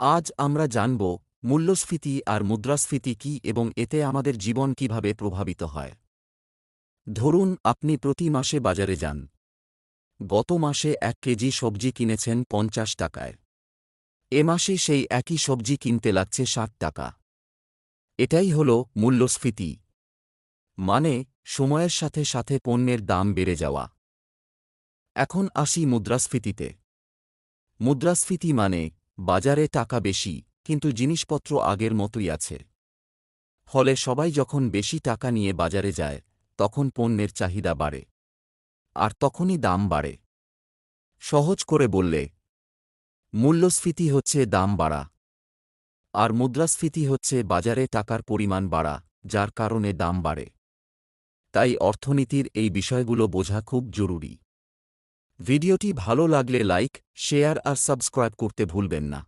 আজ আমরা জানব মূল্যস্ফীতি আর মুদ্রাস্ফীতি কি এবং এতে আমাদের জীবন কীভাবে প্রভাবিত হয়। ধরুন, আপনি প্রতি মাসে বাজারে যান। গত মাসে এক কেজি সবজি কিনেছেন পঞ্চাশ টাকায়। এ মাসে সেই একই সবজি কিনতে লাগছে ষাট টাকা। এটাই হল মূল্যস্ফীতি। মানে সময়ের সাথে সাথে পণ্যের দাম বেড়ে যাওয়া। এখন আসি মুদ্রাস্ফীতিতে। মুদ্রাস্ফীতি মানে বাজারে টাকা বেশি, কিন্তু জিনিসপত্র আগের মতোই আছে। ফলে সবাই যখন বেশি টাকা নিয়ে বাজারে যায়, তখন পণ্যের চাহিদা বাড়ে। আর তখনই দাম বাড়ে। সহজ করে বললে, মূল্যস্ফীতি হচ্ছে দাম বাড়া। আর মুদ্রাস্ফীতি হচ্ছে বাজারে টাকার পরিমাণ বাড়া, যার কারণে দাম বাড়ে। তাই অর্থনীতির এই বিষয়গুলো বোঝা খুব জরুরি। ভিডিওটি ভালো লাগলে লাইক শেয়ার আর সাবস্ক্রাইব করতে ভুলবেন না।